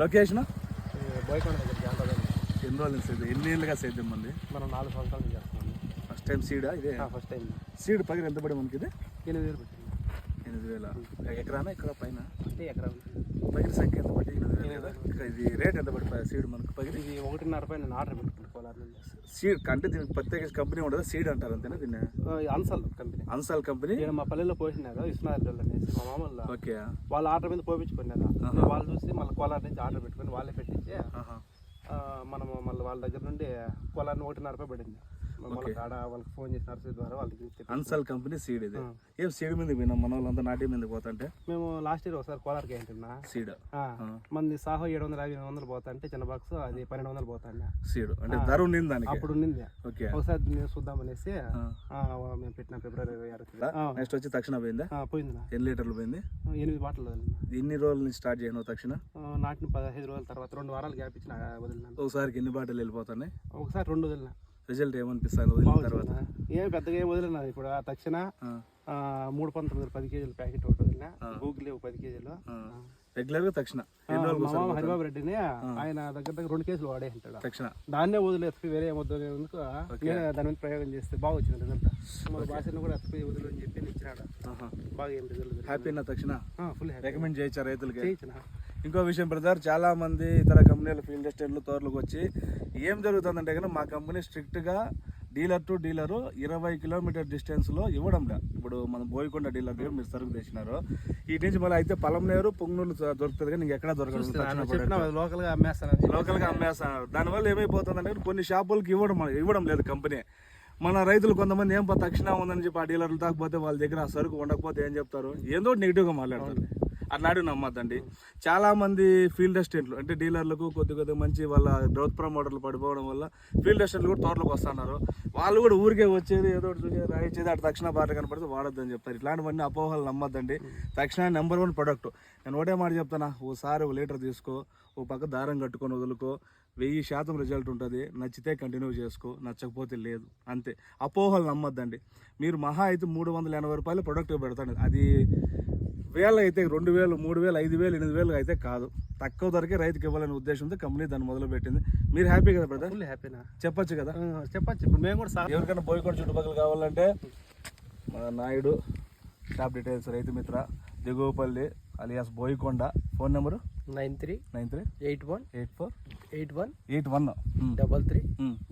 Location? Boyakonda దగ్గర ఎన్ని రోజులు సేద్యం? ఎన్ని ఏళ్ళుగా సేద్యం మంది మనం నాలుగు సంవత్సరాల చేస్తున్నాం. ఫస్ట్ టైం సీడా ఇదే? First time. సీడ్ పగిలి ఎంత పడి మనకి ఇది? ఎనిమిది వేలు ఎనిమిది వేల. ఎకరానా? ఇక్కడ పైన? అంటే ఎకరా. పగిలి సంఖ్య ఎంత పడి ఎనిమిది వేలు. కదా ఇది రేట్ ఎంత పడి సీడ్ మనకు పగిలి ఇది ఒకటిన్నర పైన ఆర్డర్ నుండి సీడ్ అంటే దీనికి ప్రత్యేక కంపెనీ ఉండదు సీడ్ అంటారు అంతేనా దీన్ని? అన్సల్ కంపెనీ. అన్సాల్ కంపెనీ? నేను మా పల్లెల్లో పోసినారు విశ్వనాథ్ అనేసి మా మామూలు ఓకే. వాళ్ళ ఆర్డర్ మీద పోపించుకున్నారు? వాళ్ళు చూసి మళ్ళీ కోలార్ నుంచి ఆర్డర్ పెట్టుకొని వాళ్ళే పెట్టించి మనము మళ్ళీ వాళ్ళ దగ్గర నుండి కోలార్ ఒకటిన్నర రూపాయి పడింది ఆడ వాళ్ళకి ఫోన్ చేసి నర్సరీ ద్వారా వాళ్ళకి అన్సాల్ కంపెనీ సీడ్ ఇది. ఏం సీడ్ మీద పోయినాం మన వాళ్ళంతా నాటి మీద పోతుంటే? మేము లాస్ట్ ఇయర్ ఒకసారి కోలార్కి ఏంటన్నా సీడ్. మంది సాహో ఏడు వందల యాభై వందలు పోతా అంటే చిన్న బాక్స్ అది పన్నెండు వందలు పోతా సీడ్. అంటే ధర ఉండింది దానికి? అప్పుడు ఉన్నింది ఓకే. ఒకసారి నేను చూద్దామనేసి ఆ, మేము పెట్టిన ఫిబ్రవరి ఇరవై ఆరుకి ఆ, నెక్స్ట్ వచ్చి తక్షణ పోయిందా? పోయింది. ఎన్ని లీటర్లు పోయింది? ఎనిమిది బాటలు ఎన్ని రోజుల నుంచి స్టార్ట్ చేయను తక్షణ? నాటిన పదహైదు రోజుల తర్వాత రెండు వారాలు గ్యాప్ ఇచ్చిన వదిలినాను. ఒకసారికి ఎన్ని బాటలు వెళ్ళిపోతున్నాయి. ఒకసారి రెండు వదిలిన. రిజల్ట్ ఏమనిపిస్తుంది వదిలిన తర్వాత? ఏం పెద్దగా ఏం వదిలినా ఇప్పుడు. ఆ తక్షణ మూడు పంతొమ్మిది పది కేజీలు ప్యాకెట్ ఒకటి వదిలిన. గూగుల్ పది కేజీలు. రెగ్యులర్గా తక్షణ. హరిబాబు రెడ్డిని ఆయన దగ్గర దగ్గర రెండు కేజీలు వాడే అంటాడు. తక్షణ. దాన్నే వదిలి వేరే ఏం వద్దు దాని మీద ప్రయోగం చేస్తే బాగా వచ్చింది రిజల్ట్ మన భాషను కూడా ఎత్తుకు వదిలి అని చెప్పి ఇచ్చినాడు. బాగా ఏం రిజల్ట్ హ్యాపీ తక్షణ. ఫుల్ రికమెండ్ చేయొచ్చా రైతులకి? ఇంకో విషయం బ్రదర్. చాలా మంది ఇతర కంపెనీల ఫీల్డ్ ఎస్టేట్లు తోటలకు వచ్చి ఏం జరుగుతుందంటే కనుక మా కంపెనీ స్ట్రిక్ట్గా డీలర్ టు డీలర్ ఇరవై కిలోమీటర్ డిస్టెన్స్లో ఇవ్వడంగా ఇప్పుడు మనం బోయకొండ డీలర్ దగ్గర మీరు సరుకు తెచ్చినారు. ఈ నుంచి మళ్ళీ అయితే పొలంనేరు పొంగునూరు దొరుకుతుంది కానీ ఇంకెక్కడ దొరకదు. తక్షణ చెప్పిన లోకల్గా అమ్మేస్తాను లోకల్గా అమ్మేస్తున్నారు దానివల్ల ఏమైపోతుందంటే కొన్ని షాపులకి ఇవ్వడం ఇవ్వడం లేదు కంపెనీ. మన రైతులు కొంతమంది ఏం తక్షణ ఉందని చెప్పి ఆ డీలర్లు తాకపోతే వాళ్ళ దగ్గర ఆ సరుకు ఉండకపోతే ఏం చెప్తారు? ఏందో నెగిటివ్గా మాట్లాడతారు. అట్లాంటివి నమ్మద్దండి. చాలా మంది ఫీల్డ్ అసిస్టెంట్లు అంటే డీలర్లకు కొద్ది కొద్దిగా మంచి వాళ్ళ గ్రోత్ ప్రమోటర్లు పడిపోవడం వల్ల ఫీల్డ్ అసిస్టెంట్లు కూడా తోటలకు వస్తున్నారు. వాళ్ళు కూడా ఊరికే వచ్చేది ఏదో ఒకటి చూసి రాయించేది అటు తక్షణ బాట కనపడితే వాడొద్దని చెప్తారు. ఇట్లాంటివన్నీ అపోహలు నమ్మద్దండి. తక్షణ నెంబర్ వన్ ప్రొడక్ట్ నేను ఒకటే మాట చెప్తానా ఓసారి ఒక లీటర్ తీసుకో ఓ పక్క దారం కట్టుకొని వదులుకో వెయ్యి శాతం రిజల్ట్ ఉంటుంది నచ్చితే కంటిన్యూ చేసుకో నచ్చకపోతే లేదు అంతే. అపోహలు నమ్మద్దండి. మీరు మహా అయితే మూడు వందల ఎనభై రూపాయలు ప్రొడక్ట్ పెడతాను అది వేలు అయితే రెండు వేలు మూడు వేలు ఐదు వేలు ఎనిమిది వేలు అయితే కాదు. తక్కువ ధరకే రైతుకి ఇవ్వాలనే ఉద్దేశంతో కంపెనీ దాన్ని మొదలు పెట్టింది మీరు హ్యాపీ కదా బ్రదర్ హ్యాపీనా చెప్పొచ్చు కదా? చెప్పచ్చు. ఇప్పుడు మేము కూడా సార్ ఎవరికైనా బోయకొండ చుట్టుపక్కల కావాలంటే మన Naidu shop details Raithu Mitra Diguvapalli alias Boyakonda. Phone number? Nine three nine three eight one eight four eight one eight one. Double three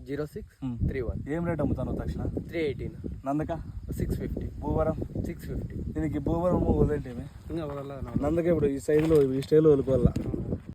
zero six. Three one. ఏం రేట్ అమ్ముతాను తక్షణ? Three eighteen. Nandaka? Six fifty. భూవరం? Six fifty. దీనికి భూవరం వదిలేంటేమి ఇంకా వదల నందక ఇప్పుడు ఈ సైజులో ఈ స్టైల్లో వదులుకోవాలా?